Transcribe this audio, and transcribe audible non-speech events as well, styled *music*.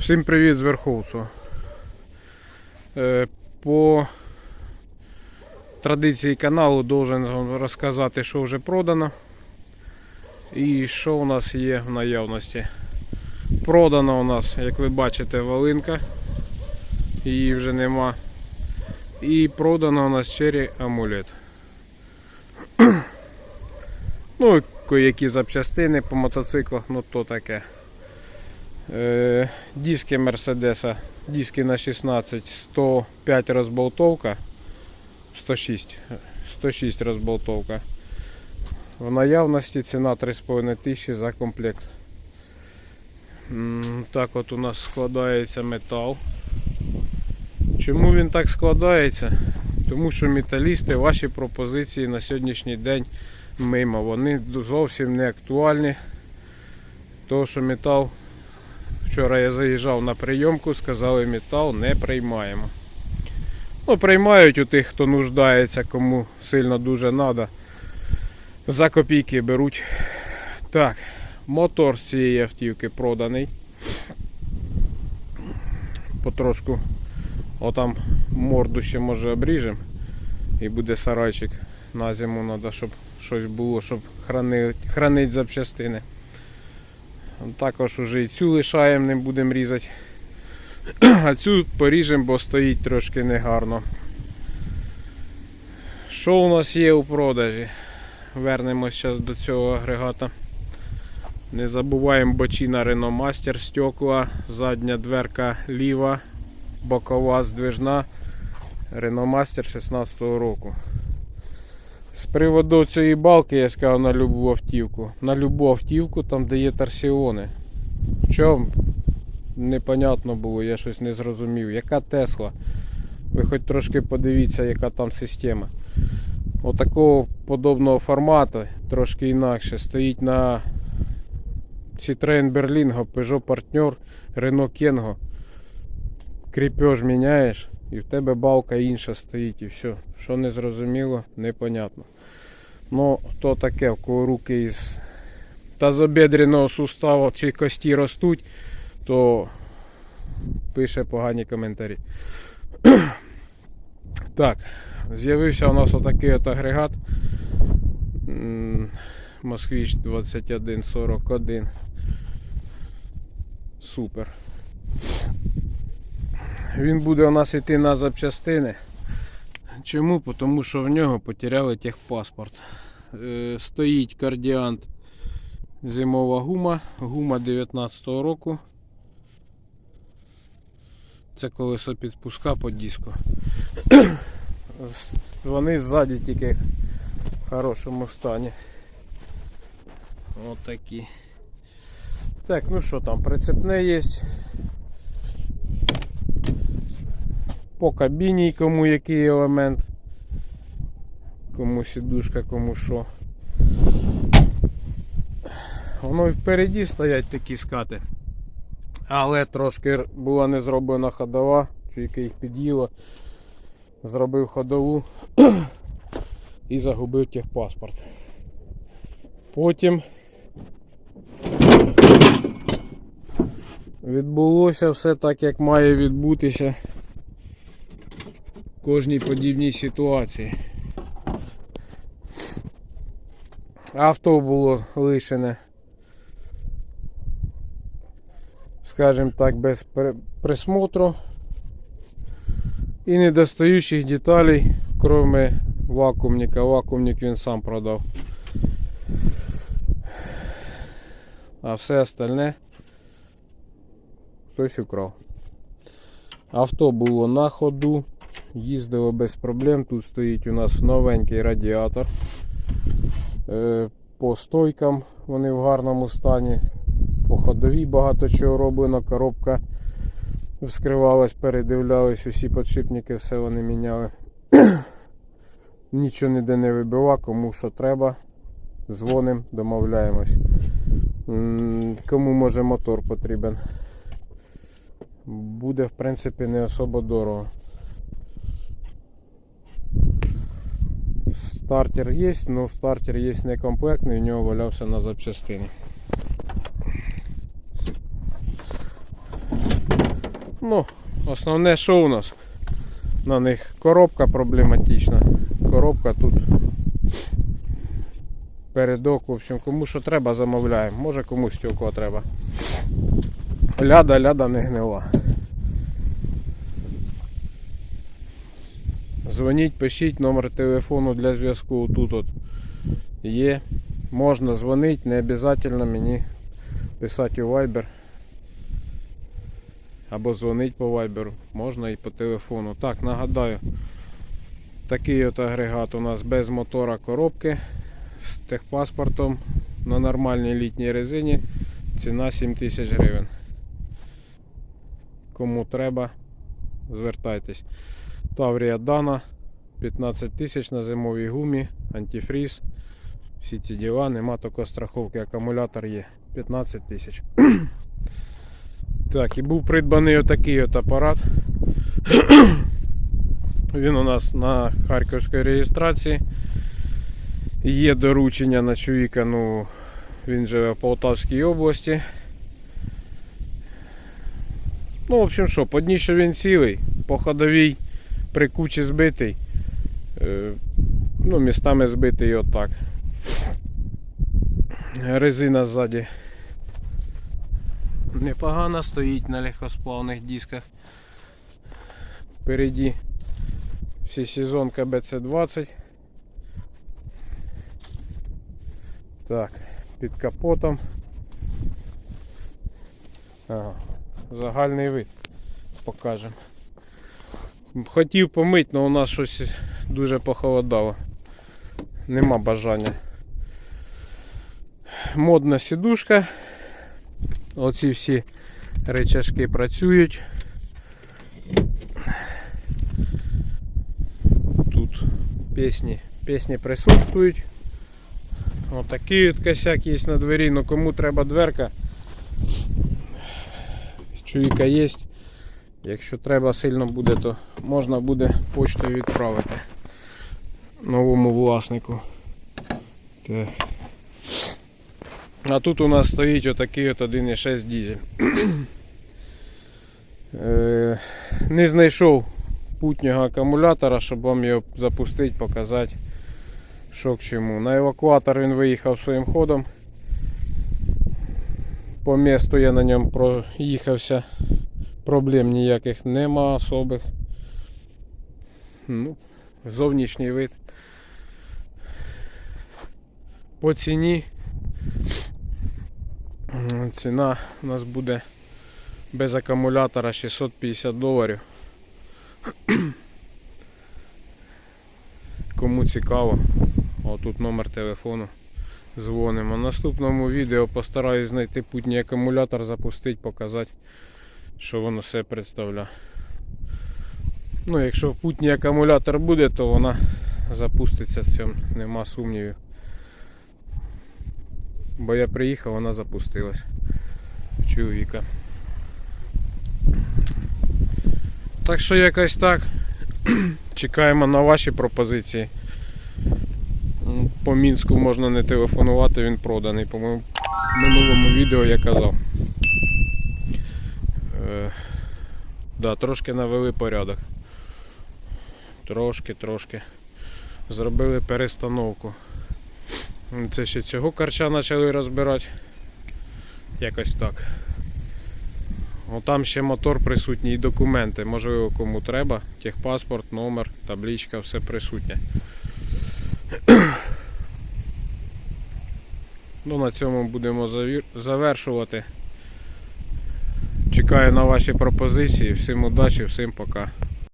Всім привіт з Верховцу. Е, По традиції каналу должен вам розказати, що вже продано і що у нас є в наявності. Продано у нас, як ви бачите, волинка. Її вже нема. І продано у нас черry амулет. *clears throat* Ну, і які запчастини по мотоциклах, ну то таке. Е, диски Мерседеса, диски на 16, 105 розболтовка, 106, 106 розболтовка. В наявності ціна 3,5 тисячі за комплект. Так от у нас складається метал. Чому він так складається? Тому що металісти ваші пропозиції на сьогоднішній день мимо. Вони зовсім не актуальні. Тому що метал Вчора я заїжджав на прийомку, сказали, метал не приймаємо. Ну, приймають у тих, хто нуждається, кому сильно дуже треба. За копійки беруть. Так, мотор з цієї автівки проданий. Потрошку отам морду ще може обріжемо. І буде сарайчик. На зиму треба, щоб щось було, щоб хранити, хранити запчастини. Також уже і цю лишаємо, не будемо різати. *clears throat* А цю поріжемо, бо стоїть трошки негарно. Що у нас є у продажі? Вернемось зараз до цього агрегата. Не забуваємо бочина Renault Master, стекла, задня дверка ліва, бокова здвижна Renault Master 16 року. З приводу цієї балки я сказав на любу автівку. На любу автівку там де є торсіони. В чому? Непонятно було, я щось не зрозумів. Яка Тесла? Ви хоч трошки подивіться, яка там система. Отакого подобного формату, трошки інакше, стоїть на Citroen Berlingo, Peugeot Partner, Renault Kengo. Кріпеж міняєш і в тебе балка інша стоїть і все. Що не зрозуміло, непонятно. Ну, то таке, в кого руки із тазобедреного суставу чи кості ростуть, то пише погані коментарі. *clears throat* так, з'явився у нас отакий от агрегат. М, Москвич 2141. Супер. Він буде у нас йти на запчастини. Чому? Тому що в нього потеряли техпаспорт. Е, стоїть кардіант зимова гума, гума 19-го року. Це колесо підспуска по диску. *clears throat* Вони ззаді тільки в хорошому стані. От. Так, ну що там, прицепне є. По кабіні кому який елемент. Кому сідушка, кому що. Воно і впереді стоять такі скати. Але трошки була не зроблена ходова, чуйки їх під'їло. Зробив ходову *clears throat* і загубив техпаспорт. Потім відбулося все так, як має відбутися кожній подібній ситуації. Авто було лишене, скажімо так, без присмотру і недостаючих деталей, кроме вакуумника. Вакуумник він сам продав. А все остальне хтось украв. Авто було на ходу, їздило без проблем. Тут стоїть у нас новенький радіатор. Е, По стойкам вони в гарному стані. По ходовій багато чого роблено. Коробка вскривалась, передивлялись, усі подшипники, все вони міняли. *clears throat* Нічого ніде не вибива, кому що треба. Дзвоним, домовляємось. Кому може мотор потрібен. Буде в принципі не особо дорого. Стартер є, але стартер є некомплектний, у нього валявся на запчастині. Ну, основне, що у нас? На них коробка проблематична. Коробка тут передок, в общем, кому що треба, замовляємо. Може комусь стекло треба. Ляда, ляда не гнила. Дзвоніть, пишіть номер телефону для зв'язку тут от є. Можна дзвонити, не обов'язково мені писати у Viber. Або дзвонить по Viber, можна і по телефону. Так, нагадаю, такий от агрегат у нас без мотора коробки з техпаспортом на нормальній літній резині. Ціна 7 тисяч гривень. Кому треба, звертайтесь. Таврія Дана 15 тисяч на зимовій гумі, антифріз. Всі ці діла, нема такої страховки, акумулятор є 15 тисяч. Так, і був придбаний отакий от апарат. Він у нас на харківській реєстрації. Є доручення на чоловіка, ну він живе в Полтавській області. Ну, в общем, що, по дні, що він цілий, по ходовій при кучі збитий. Е, ну, містами збитий отак. Резина ззаді непогано стоїть на легкосплавних дисках. Впереді всесезонка BC20. Так, під капотом. Ага, загальний вид покажемо. Хотів помити, але у нас щось дуже похолодало. Нема бажання. Модна сідушка. Оці всі речашки працюють. Тут пісні, пісні присутствують. Отакий от косяк є на двері, ну кому треба дверка. Чуйка є. Якщо треба сильно буде, то можна буде почтою відправити новому власнику. Так. А тут у нас стоїть отакий от 1,6 дизель. *clears throat* Е, Не знайшов путнього акумулятора, щоб вам його запустити, показати, що к чому. На евакуатор він виїхав своїм ходом. По місту я на ньому проїхався. Проблем ніяких нема особих. Ну, зовнішній вид. По ціні Ціна у нас буде без акумулятора 650 доларів. *clears throat* Кому цікаво, отут номер телефону. Дзвонимо. В наступному відео постараюсь знайти путній акумулятор, запустити, показати, що воно все представляє. Ну, якщо путній акумулятор буде, то вона запуститься з цим, нема сумнівів. Бо я приїхав, вона запустилась. В чоловіка. Так що якось так. *clears throat* Чекаємо на ваші пропозиції. По Мінську можна не телефонувати, він проданий, по-моєму, в минулому відео я казав. Да, трошки навели порядок. Трошки, трошки. Зробили перестановку. Це ще цього карча почали розбирати. Якось так. О, там ще мотор присутній і документи. Можливо, кому треба. Техпаспорт, номер, табличка, все присутнє. *clears throat* Ну, на цьому будемо завершувати. Чекаю на ваші пропозиції. Всім удачі, всім пока.